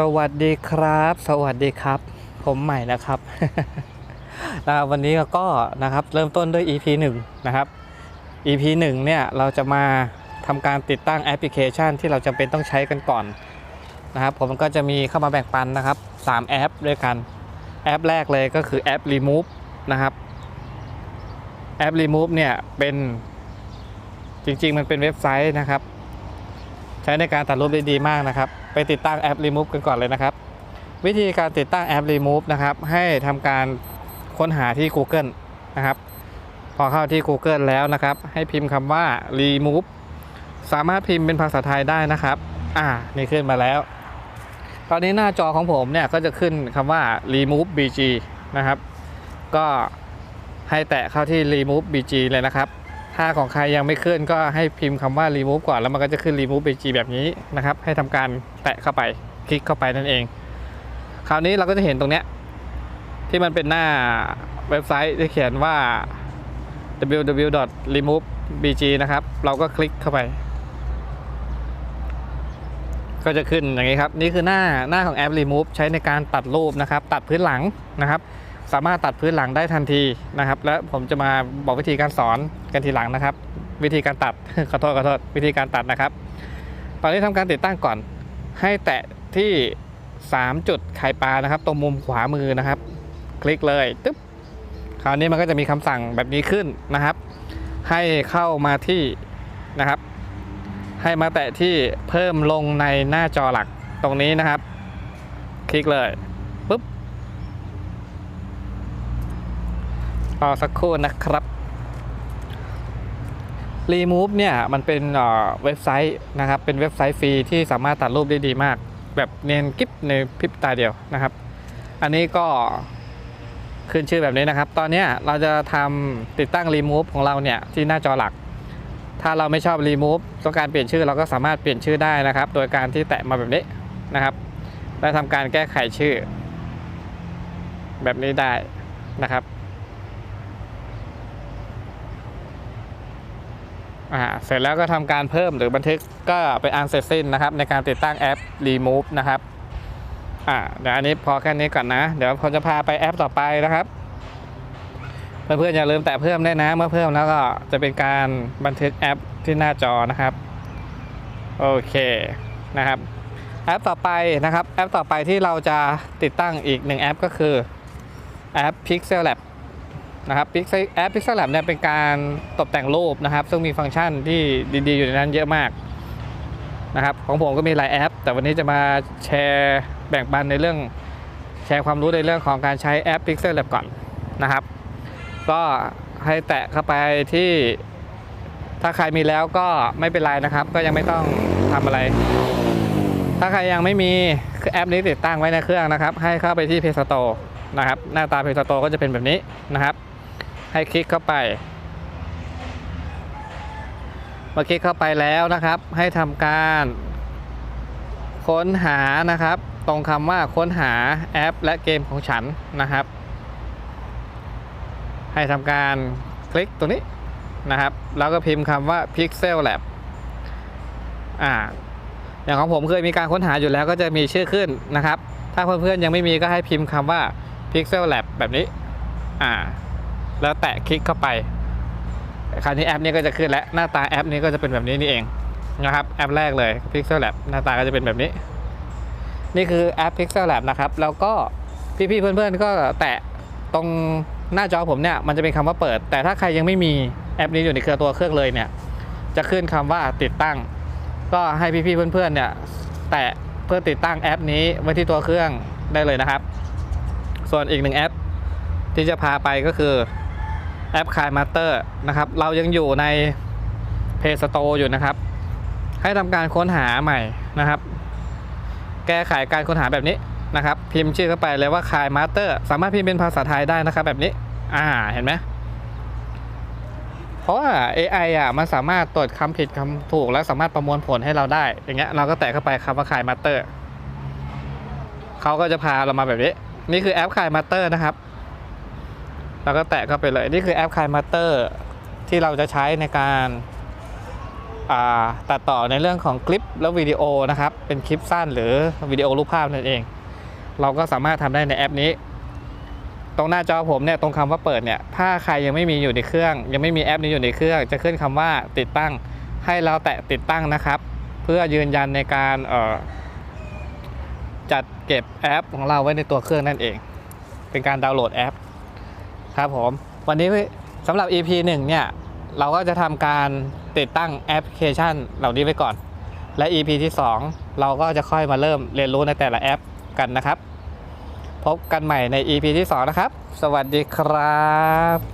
สวัสดีครับ สวัสดีครับ ผมใหม่นะครับนะวันนี้ก็นะครับเริ่มต้นด้วย EP 1 นะครับ EP 1 เนี่ยเราจะมาทำการติดตั้งแอปพลิเคชันที่เราจำเป็นต้องใช้กันก่อนนะครับ ผมก็จะมีเข้ามาแบ่งปันนะครับ 3 แอปด้วยกัน แอปแรกเลยก็คือแอป Remove นะครับ แอป Remove เนี่ยเป็นจริง ๆ มันเป็นเว็บไซต์นะครับ ใช้ในการตัดรูปได้ดีมากนะครับ ไปติดตั้งแอป Remove กันก่อนเลยนะครับ วิธีการติดตั้งแอป Remove นะครับ ให้ทำการค้นหาที่ Google นะครับ พอเข้าที่ Google แล้วนะครับ ให้พิมพ์คำว่า Remove สามารถพิมพ์เป็นภาษาไทยได้นะครับ อ่า นี่ขึ้นมาแล้ว ตอนนี้หน้าจอของผมเนี่ยก็จะขึ้นคำว่า Remove BG นะครับ ก็ให้แตะเข้าที่ Remove BG เลยนะครับ ถ้าของใครยังไม่ขึ้นก็ให้พิมพ์คำว่า remove ก่อนแล้วมันก็จะขึ้น remove bg แบบนี้นะครับ ให้ทำการแตะเข้าไปคลิกเข้าไปนั่นเอง คราวนี้เราก็จะเห็นตรงเนี้ยที่มันเป็นหน้าเว็บไซต์ที่เขียนว่า www.removebg นะครับ เราก็คลิกเข้าไป ก็จะขึ้นอย่างนี้ครับ นี่คือหน้าหน้าของแอป remove ใช้ในการตัดรูปนะครับ ตัดพื้นหลังนะครับ สามารถตัดพื้นหลังได้ทันทีนะครับ และผมจะมาบอกวิธีการสอนกันทีหลังนะครับ วิธีการตัดขอโทษขอโทษวิธีการตัดนะครับ ตอนนี้ทำการติดตั้งก่อน ให้แตะที่ 3 จุดไข่ปลานะครับ ตรงมุมขวามือนะครับ คลิกเลยตึ๊บคราวนี้มันก็จะมีคำสั่งแบบนี้ขึ้นนะครับ ให้เข้ามาที่นะครับ ให้มาแตะที่เพิ่มลงในหน้าจอหลักตรงนี้นะครับ คลิกเลยปุ๊บ รอสักครู่นะครับ Remove เนี่ยมันเป็นเว็บไซต์นะครับ เป็นเว็บไซต์ฟรีที่สามารถตัดรูปได้ดีมาก แบบเนียนกิ๊บในพริบตาเดียวนะครับ อันนี้ก็ขึ้นชื่อแบบนี้นะครับ ตอนนี้เราจะทำติดตั้ง Remove ของเราเนี่ยที่หน้าจอหลัก ถ้าเราไม่ชอบ Remove ต้องการเปลี่ยนชื่อเราก็สามารถเปลี่ยนชื่อได้นะครับ โดยการที่แตะมาแบบนี้นะครับและทำการแก้ไขชื่อ แบบนี้ได้นะครับ อ่าเสร็จแล้วก็ทำการเพิ่มหรือบันทึกก็เป็นอันเสร็จสิ้นนะครับ ในการติดตั้งแอป Remove นะครับอ่าเดี๋ยวอันนี้พอแค่นี้ก่อนนะ เดี๋ยวผมจะพาไปแอปต่อไปนะครับเพื่อนๆอย่าลืมแตะเพิ่มได้นะ เมื่อเพิ่มแล้วก็จะเป็นการบันทึกแอปที่หน้าจอนะครับโอเคนะครับ แอปต่อไปนะครับ แอปต่อไปที่เราจะติดตั้งอีกหนึ่งแอปก็คือแอป Pixel Lab นะครับ Pixel แอป Pixel Lab เนี่ยเป็นการตกแต่งรูปนะครับ ซึ่งมีฟังก์ชันที่ดีๆ อยู่ในนั้นเยอะมากนะครับของผมก็มีหลายแอป แต่วันนี้จะมาแชร์แบ่งปันในเรื่องแชร์ความรู้ในเรื่องของการใช้แอป Pixel Lab ก่อนนะครับ ก็ให้แตะเข้าไปที่ถ้าใครมีแล้วก็ไม่เป็นไรนะครับ ก็ยังไม่ต้องทำอะไร ถ้าใครยังไม่มีคือแอปนี้ติดตั้งไว้ในเครื่องนะครับ ให้เข้าไปที่ Play Store นะครับ หน้าตา Play Store ก็จะเป็นแบบนี้นะครับ ให้คลิกเข้าไป เมื่อคลิกเข้าไปแล้วนะครับ ให้ทำการ ค้นหานะครับ ตรงคำว่าค้นหาแอป และเกมของฉันนะครับ ให้ทำการคลิกตรงนี้นะครับ แล้วก็พิมพ์คำว่า Pixel Lab อ่าอย่างของผมเคยมีการค้นหาอยู่แล้วก็จะมีชื่อขึ้นนะครับ ถ้าเพื่อนๆยังไม่มีก็ให้พิมพ์คำว่า Pixel Lab แบบนี้ อ่า แล้วแตะคลิกเข้าไปคราวนี้แอปนี้ก็จะขึ้นและหน้าตาแอปนี้ก็จะเป็นแบบนี้นี่เองนะครับแอปแรกเลย Pixel Lab หน้าตาก็จะเป็นแบบนี้ นี่คือแอป Pixel Lab นะครับ แล้วก็พี่ๆเพื่อนๆ ก็แตะตรงหน้าจอผมเนี่ยมันจะเป็นคำว่าเปิด แต่ถ้าใครยังไม่มีแอปนี้อยู่ในเครือตัวเครื่องเลยเนี่ยจะขึ้นคำว่าติดตั้ง ก็ให้พี่ๆเพื่อนๆเนี่ยแตะเพื่อติดตั้งแอปนี้ไว้ที่ตัวเครื่องได้เลยนะครับ ส่วนอีกหนึ่งแอปที่จะพาไปก็คือ แอป k a i Master นะครับ เรายังอยู่ใน Play Store อยู่นะครับ ให้ทำการค้นหาใหม่นะครับ แก้ไขการค้นหาแบบนี้นะครับ พิมพ์ชื่อเข้าไปเลยว่า k a i Master สามารถพิมพ์เป็นภาษาไทยได้นะครับแบบนี้ อ่าเห็นไหมเพราะว่า AI อะมันสามารถตรวจคำผิดคำถูก และสามารถประมวลผลให้เราได้ อย่างเงี้ยเราก็แตะเข้าไปคำว่าขายมาสเตอร์เขาก็จะพาเรามาแบบนี้ นี่คือแอปขายมาสเตอร์นะครับ เราก็แตะเข้าไปเลย นี่คือแอปขายมาสเตอร์ที่เราจะใช้ในการาตัดต่อในเรื่องของคลิปแล้ววิดีโอนะครับ เป็นคลิปสั้นหรือวิดีโอรูปภาพนั่นเอง เราก็สามารถทำได้ในแอปนี้ ตรงหน้าจอผมเนี่ยตรงคำว่าเปิดเนี่ยถ้าใครยังไม่มีอยู่ในเครื่อง ยังไม่มีแอปนี้อยู่ในเครื่อง จะขึ้นคำว่าติดตั้ง ให้เราแตะติดตั้งนะครับ เพื่อยืนยันในการจัดเก็บแอปของเราไว้ในตัวเครื่องนั่นเอง เป็นการดาวน์โหลดแอป ครับผม วันนี้สำหรับ EP 1 เนี่ย เราก็จะทำการติดตั้งแอปพลิเคชันเหล่านี้ไว้ก่อน และ EP ที่ 2 เราก็จะค่อยมาเริ่มเรียนรู้ในแต่ละแอปกันนะครับ พบกันใหม่ใน EP ที่ 2 นะครับ สวัสดีครับ